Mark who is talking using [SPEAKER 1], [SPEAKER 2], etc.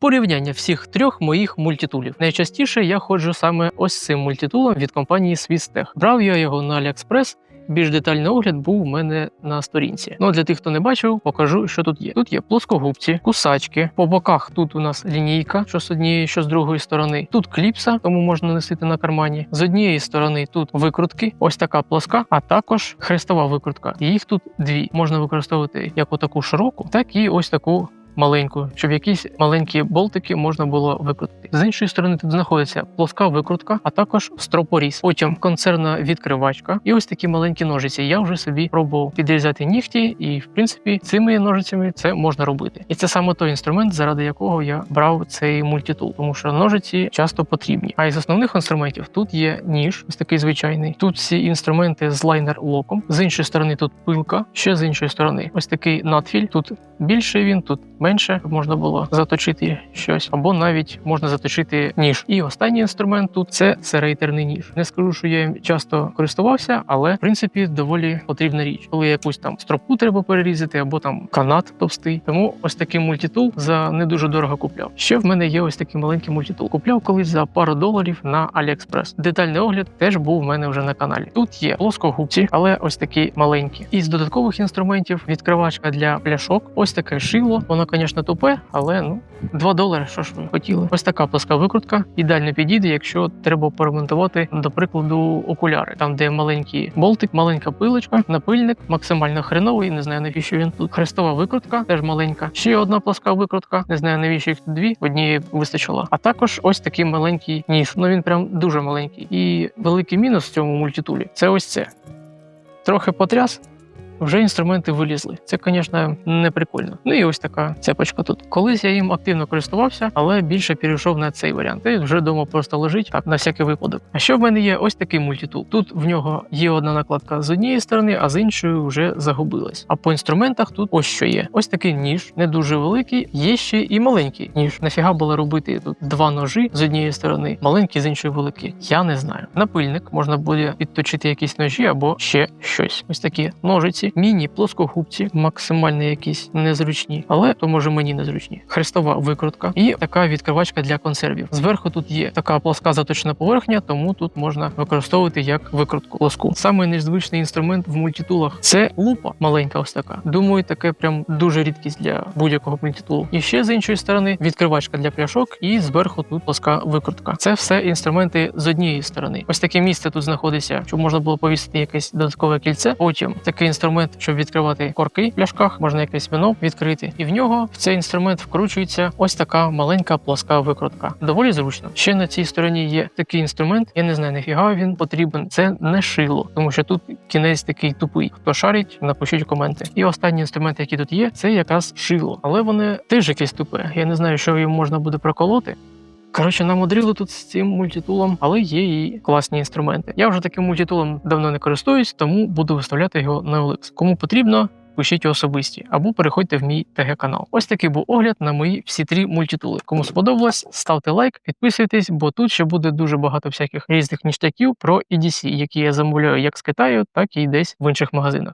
[SPEAKER 1] Порівняння всіх трьох моїх мультитулів. Найчастіше я ходжу саме ось цим мультитулом від компанії SwissTech. Брав я його на AliExpress. Більш детальний огляд був у мене на сторінці. Ну для тих, хто не бачив, покажу, що тут є. Тут є плоскогубці, кусачки. По боках тут у нас лінійка, що з однієї, що з другої сторони. Тут кліпса, тому можна носити на кармані. З однієї сторони тут викрутки, ось така плоска, а також хрестова викрутка. Їх тут дві. Можна використовувати як отаку широку, так і ось таку. Маленьку, щоб якісь маленькі болтики можна було викрутити. З іншої сторони тут знаходиться плоска викрутка, а також стропоріз. Потім концерна відкривачка і ось такі маленькі ножиці. Я вже собі пробував підрізати нігті, і в принципі цими ножицями це можна робити. І це саме той інструмент, заради якого я брав цей мультитул, тому що ножиці часто потрібні. А із основних інструментів тут є ніж, ось такий звичайний. Тут всі інструменти з лайнер-локом. З іншої сторони тут пилка, ще з іншої сторони, ось такий надфіль. Тут більше він, тут менше щоб можна було заточити щось, або навіть можна заточити ніж. І останній інструмент тут це серейтерний ніж. Не скажу, що я їм часто користувався, але в принципі доволі потрібна річ. Коли якусь там стропу треба перерізати, або там канат товстий. Тому ось такий мультитул за не дуже дорого купляв. Ще в мене є ось такий маленький мультитул. Купляв колись за пару доларів на AliExpress. Детальний огляд теж був в мене вже на каналі. Тут є плоскогубці, але ось такі маленькі. Із додаткових інструментів відкривачка для пляшок. Ось таке шило. Воно, звісно, тупе, але ну 2 долари. Що ж ви хотіли? Ось така плоска викрутка. Ідеально підійде, якщо треба поремонтувати, до прикладу, окуляри, там де маленький болтик, маленька пилочка, напильник, максимально хреновий. Не знаю навіщо він тут. Хрестова викрутка, теж маленька. Ще одна плоска викрутка. Не знаю навіщо їх тут дві. Однієї вистачило. А також ось такий маленький ніж. Ну він прям дуже маленький. І великий мінус в цьому мультитулі це ось це. Трохи потряс, вже інструменти вилізли. Це, звісно, не прикольно. Ну і ось така цепочка тут. Колись я їм активно користувався, але більше перейшов на цей варіант. І вже вдома просто лежить так на всякий випадок. А що в мене є ось такий мультитул. Тут в нього є одна накладка з однієї сторони, а з іншої вже загубилась. А по інструментах тут ось що є. Ось такий ніж, не дуже великий, є ще і маленький ніж. Нафіга було робити тут два ножі з однієї сторони, маленький з іншої великий. Я не знаю. Напильник можна буде підточити якісь ножі або ще щось. Ось такі ножиці, міні-плоскогубці, максимально якісь незручні, але то може мені незручні. Хрестова викрутка і така відкривачка для консервів. Зверху тут є така плоска заточна поверхня, тому тут можна використовувати як викрутку плоску. Саме незвичний інструмент в мультитулах це лупа маленька, ось така. Думаю, таке прям дуже рідкість для будь-якого мультитулу. І ще з іншої сторони відкривачка для пляшок, і зверху тут плоска викрутка. Це все інструменти з однієї сторони. Ось таке місце тут знаходиться, щоб можна було повісити якесь додаткове кільце. Потім такий інструмент, щоб відкривати корки в пляшках, можна якесь вино відкрити, і в нього в цей інструмент вкручується ось така маленька плоска викрутка. Доволі зручно. Ще на цій стороні є такий інструмент. Я не знаю, нафіга він потрібен. Це не шило, тому що тут кінець такий тупий. Хто шарить, напишіть коменти. І останній інструмент, який тут є, це якраз шило, але вони теж якесь тупе. Я не знаю, що їм можна буде проколоти. Коротше, намудрили тут з цим мультитулом, але є і класні інструменти. Я вже таким мультитулом давно не користуюсь, тому буду виставляти його на OLX. Кому потрібно, пишіть особисті або переходьте в мій ТГ канал. Ось такий був огляд на мої всі три мультитули. Кому сподобалось, ставте лайк, підписуйтесь, бо тут ще буде дуже багато всяких різних ніштяків про EDC, які я замовляю як з Китаю, так і десь в інших магазинах.